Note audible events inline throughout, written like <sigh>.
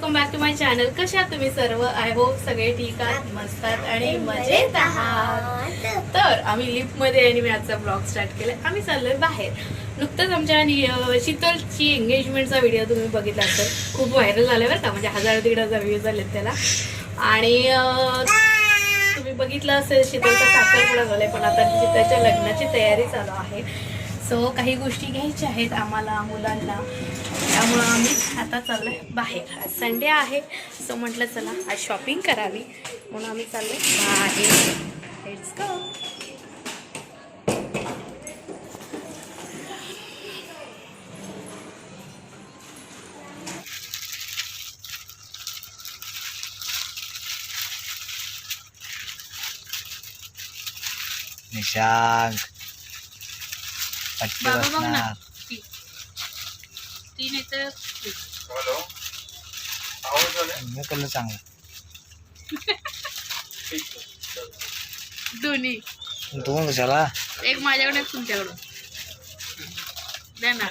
Welcome back to my channel कशा तुम्ही सर्व? आय होप सगळे ठीक आहात मस्त आहात आणि मजेत आहात. तर आम्ही लिफ्टमध्ये आणि मी आजचा ब्लॉग स्टार्ट केला आम्ही चाललोय बाहेर. नुकतंच आमच्या शीतलची एंगेजमेंटचा व्हिडिओ तुम्ही बघितला असेल. खूप व्हायरल झाला बरं का. म्हणजे हजार दीड हजार व्ह्यूज झाले त्याला. आणि तुम्ही बघितलं असेल शीतलचा साखरपुडा झालाय पण आता त्याच्या लग्नाची तयारी चालू आहे. सो काही गोष्टी घ्यायच्या आहेत आम्हाला मुलांना. त्यामुळं आम्ही आता चाललोय बाहेर. आज संडे आहे सो म्हटलं चला आज शॉपिंग करावी. म्हणून आम्ही चाललो बाहेर. गो निशांक पटके बाबा बघ ना बसणार ती ती नाही तर ती. मी कल्लं चांगलं दोन्ही दोन कशाला एक माझ्याकडे एक तुमच्याकडून द्या ना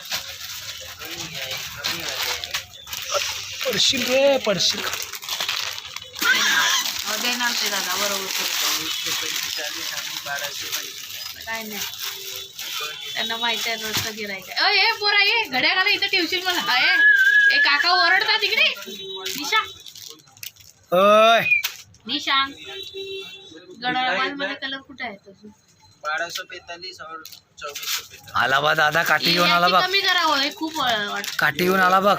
पडशील रे पडशील अहो, देणार ते दादा बरोबर काय नाही त्यांना माहिती आहे रोजचं गिरायक आहे. अय, ए पोरा ये घड्या घाला इथं ठेवशील मला अय ए काका ओरडता तिकडे. निशा. ओय. निशांग गडवाल मध्ये कलर कुठे आहे तुझं? बारह सौ पैंतालीस और चौबीस सौ पैंतालीस आला बा दादा काठी घेऊन आला बघ. कमी करावं हे खूप वाटत. काठी घेऊन आला बघ.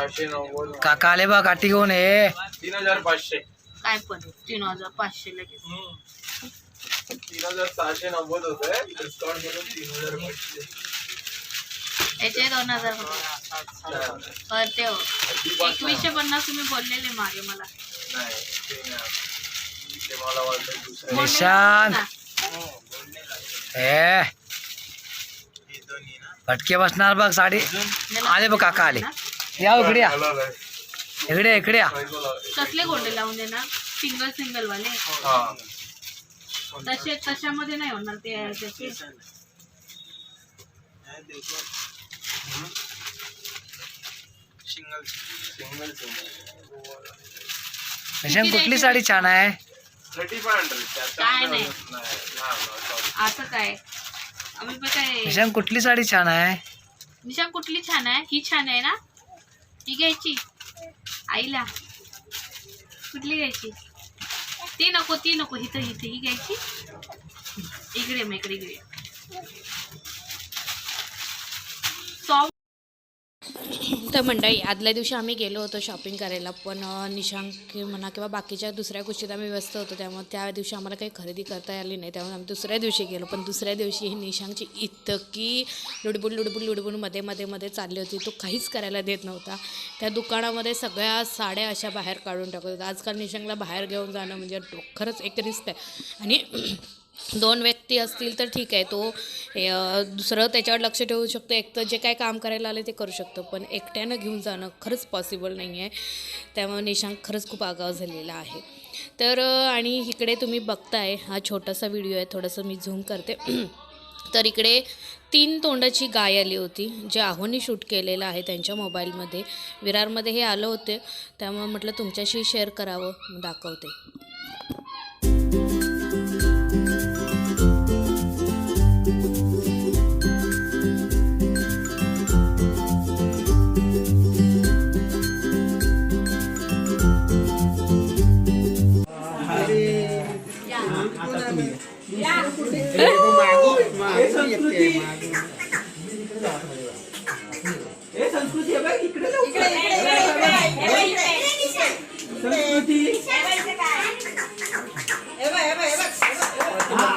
काका आले बा काठी घेऊन ये तीन हजार पाचशे. काय पण तीन हजार पाचशे लगेच. तीन हज़ार सहाशे नव्वद होत आहे डिस्काउंट करून तीन हज़ार याचे दोन हज़ार रुपये. एकवीसशे पन्नास तुम्ही बोललेले मागे मला. नाही ते नाही. ते मला वाटलं दुसरं. निशांत ए. हे दोन्ही ना. फटके बसणार बघ साडी. आले बघ काका आले. या इकडे या. इकडे इकडे या. कसले गोंडे लावून देणार? सिंगल सिंगल वाले हा. तसे तशामध्ये नाही होणार ते त्याचे. सिंगल सिंगल सिंगल निशांक कुठली साडी छान आहे? थर्टी फाय काय नाही. असं काय? आम्ही पण काय निशांक कुठली साडी छान आहे? निशांग कुठली छान आहे? ही छान आहे ना? ही घ्यायची. आईला. कुठली घ्यायची? ती नको ती नको हिथं इथं ही घ्यायची. इकडे मग इकडे इकडे तर मंडळी आदल्या दिवशी आम्ही गेलो होतो शॉपिंग करायला पण निशांक म्हणा किंवा बाकीच्या दुसऱ्या गोष्टीत आम्ही व्यस्त होतो त्यामुळे त्या दिवशी आम्हाला काही खरेदी करता आली नाही त्यामुळे आम्ही दुसऱ्या दिवशी गेलो. पण दुसऱ्या दिवशी ही निशांकची इतकी लुडबुड लुडबुड लुडबुडमध्ये मध्ये मध्ये चालली होती. तो काहीच करायला देत नव्हता. त्या दुकानामध्ये सगळ्या साड्या अशा बाहेर काढून टाकत होत्या आजकाल निशांकला बाहेर घेऊन जाणं म्हणजे खरंच एक रिस्क आहे. आणि दोन व्यक्ती असतील तर ठीक आहे. तो दुसरं त्याच्यावर लक्ष ठेवू शकतो. एक तर जे काय काम करायला आले ते करू शकतो. पण एकट्यानं घेऊन जाणं खरंच पॉसिबल नाही आहे त्यामुळे निशांक खरंच खूप आगाव झालेला आहे. तर आणि इकडे तुम्ही बघताय हा छोटासा व्हिडिओ आहे. थोडंसं मी झूम करते. <clears throat> तर इकडे तीन तोंडाची गाय आली होती जे आहोनी शूट केलेलं आहे त्यांच्या मोबाईलमध्ये विरारमध्ये हे आलं होते. त्यामुळे म्हटलं तुमच्याशी शेअर करावं. दाखवते.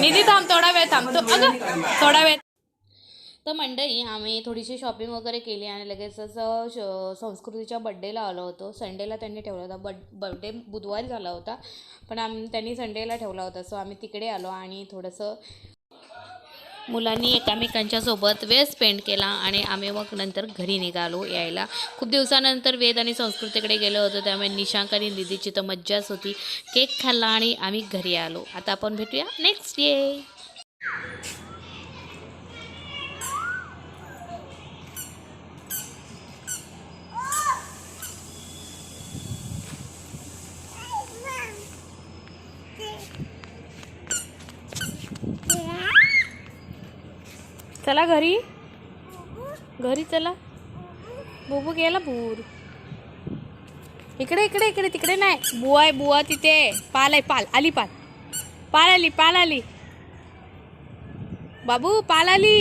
निधी थांब थोडा वेळ थांब. तो अगं थोडा वेळ तर मंडई आम्ही थोडीशी शॉपिंग वगैरे केली आणि लगेचच श संस्कृतीच्या बड्डेला आलो होतो. संडेला त्यांनी ठेवला होता. बड बड्डे बुधवारी झाला होता. पण आम त्यांनी संडेला ठेवला होता. सो आम्ही तिकडे आलो आणि थोडंसं मुलांनी एकामेकांच्या सोबत वेळ स्पेंड केला आणि आम्ही मग नंतर घरी निघालो यायला. खूप दिवसानंतर वेद आणि संस्कृतीकडे गेलो होतो त्यामुळे निशांक आणि दिदीची तर मज्जाच होती. केक खाल्ला आणि आम्ही घरी आलो. आता आपण भेटूया नेक्स्ट डे चला घरी. घरी चला. बुबू गेला भूर इकडे इकडे इकडे तिकडे नाही. बुवा आहे बुवा तिथे. पाल आहे पाल. आली पाल. पाल आली पाल आली. बाबू पाल आली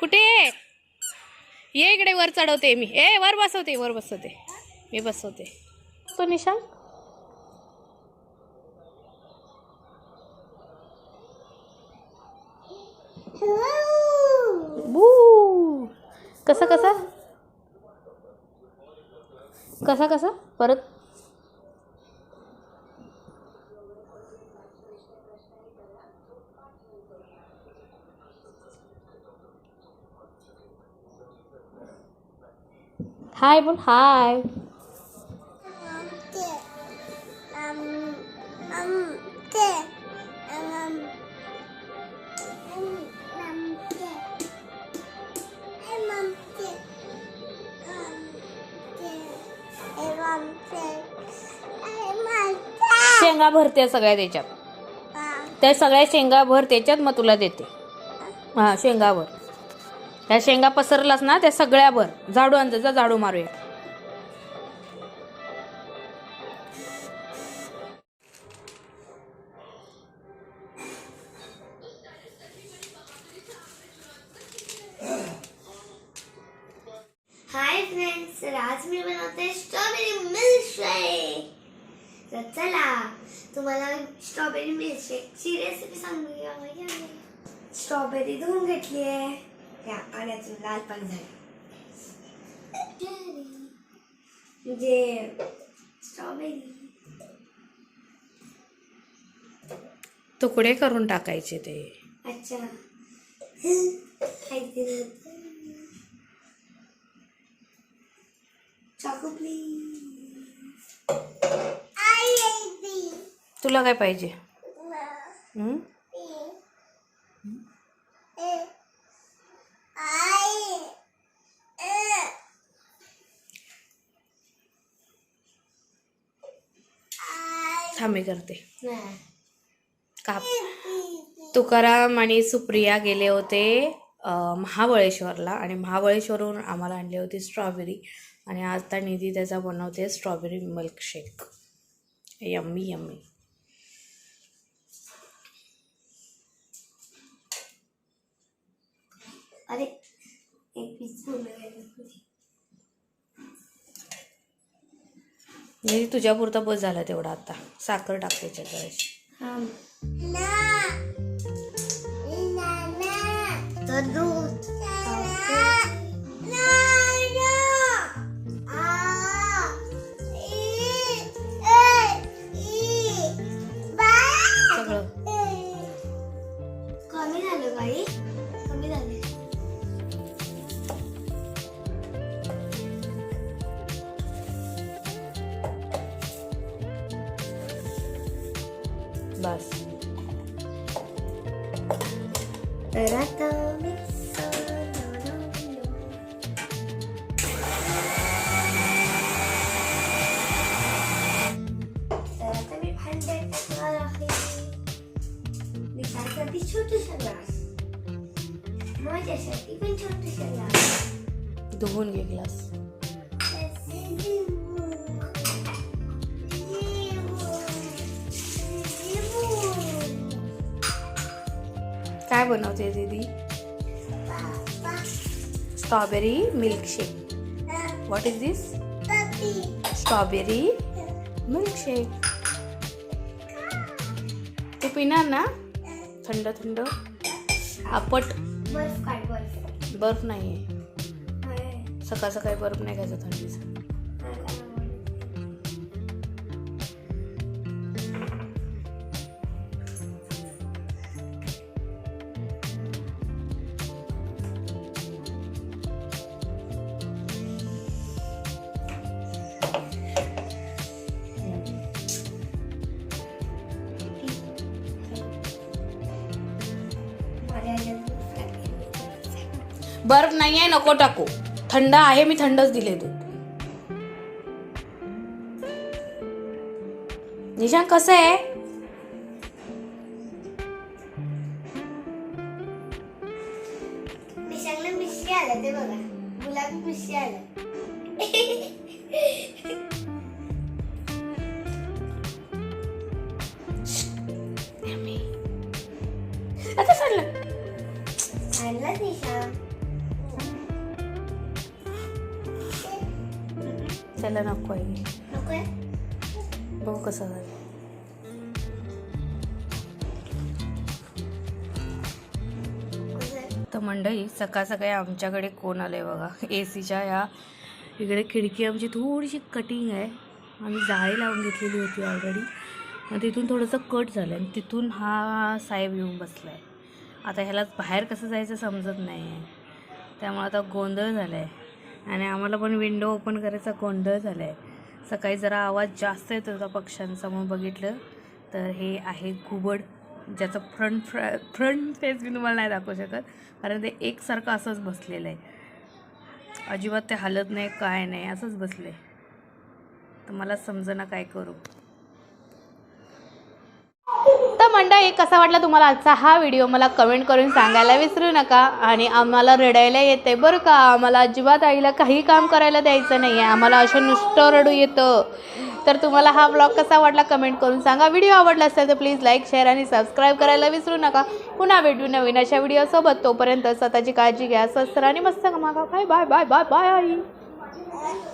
कुठे आहे? ये इकडे वर चढवते मी. ए वर बसवते वर बसवते. मी बसवते. तो निशा? बू. कसा कसा? कसा कसा? परत? हाय बोल हाय शेंगा भरते सगळ्या त्याच्यात. त्या सगळ्या शेंगा भर त्याच्यात मग तुला देते. हां शेंगा भर. त्या शेंगा पसरलास ना त्या सगळ्या भर झाडू आण जा झाडू मारूया. हाय फ्रेंड्स आज मी बनवते स्ट्रॉबेरी मिल्कशेक तर चला तुम्हाला स्ट्रॉबेरी मिल्कशेकची रेसिपी सांगूया. स्ट्रॉबेरी धुवून घेतली आहे या पाण्यातून लाल पाणी झालं. म्हणजे स्ट्रॉबेरी तुकडे करून टाकायचे ते. अच्छा. चाकू प्लीज तुला काय पाहिजे हं? थांब मी करते काप. तुकाराम आणि सुप्रिया गेले होते महाबळेश्वरला आणि महाबळेश्वरहून आम्हाला आणली होती स्ट्रॉबेरी आणि आता निधी त्याचा बनवते स्ट्रॉबेरी मिल्कशेक यम्मी यम्मी अरे एक पीस तुझ्यापुरता बस झाला तेवढा आता. साखर टाकते त्याच्यात दूध. तर आता बनवते दीदी? Strawberry milkshake what is this strawberry milkshake तू पिणार ना? थंड थंड. आपट बर्फ नाही आहे. सकाळ सकाळी बर्फ नाही खायचा थंडीचा. बर्फ नाही आहे नको टाकू. थंड आहे मी थंडच दिले दूध. निशांक कसं आहे? ते बघा. गुलाबी आता सोडलं त्याला नको आहे. बघू कसं झालं? तर मंडळी सकाळ सकाळी आमच्याकडे कोण आलं आहे बघा ए सीच्या या इकडे खिडकी आमची थोडीशी कटिंग आहे. आम्ही जाळी लावून घेतलेली होती ऑलरेडी मग तिथून थोडंसं कट झालं आणि तिथून हा साहेब येऊन बसला आहे आता ह्याला बाहेर कसं जायचं समजत नाही आहे त्यामुळे आता गोंधळ झाला आहे आणि आम्हाला पण विंडो ओपन करायचा गोंधळ झाला आहे सकाळी जरा आवाज जास्त येत होता पक्ष्यांचा मग बघितलं. तर हे आहे घुबड ज्याचं फ्रंट फ्र फ्रंट फेस मी तुम्हाला नाही दाखवू शकत कारण ते एकसारखं असंच बसलेलं आहे. अजिबात ते हलत नाही काय नाही असंच बसले तर मला समजेना काय करू. तर मंडळी कसा वाटला तुम्हाला आजचा हा व्हिडिओ मला कमेंट करून सांगायला विसरू नका. आणि आम्हाला रडायला येते बरं का? आम्हाला अजिबात आईला काही काम करायला द्यायचं नाही आहे आम्हाला असं नुसतं रडू येतं. तर तुम्हाला हा ब्लॉग कसा वाटला कमेंट करून सांगा. व्हिडिओ आवडला असेल तर प्लीज लाईक शेअर आणि सबस्क्राईब करायला विसरू नका. पुन्हा भेटू नवीन अशा व्हिडिओसोबत तोपर्यंत स्वतःची काळजी घ्या स्वस्त आणि मस्त कमागा bye bye bye bye bye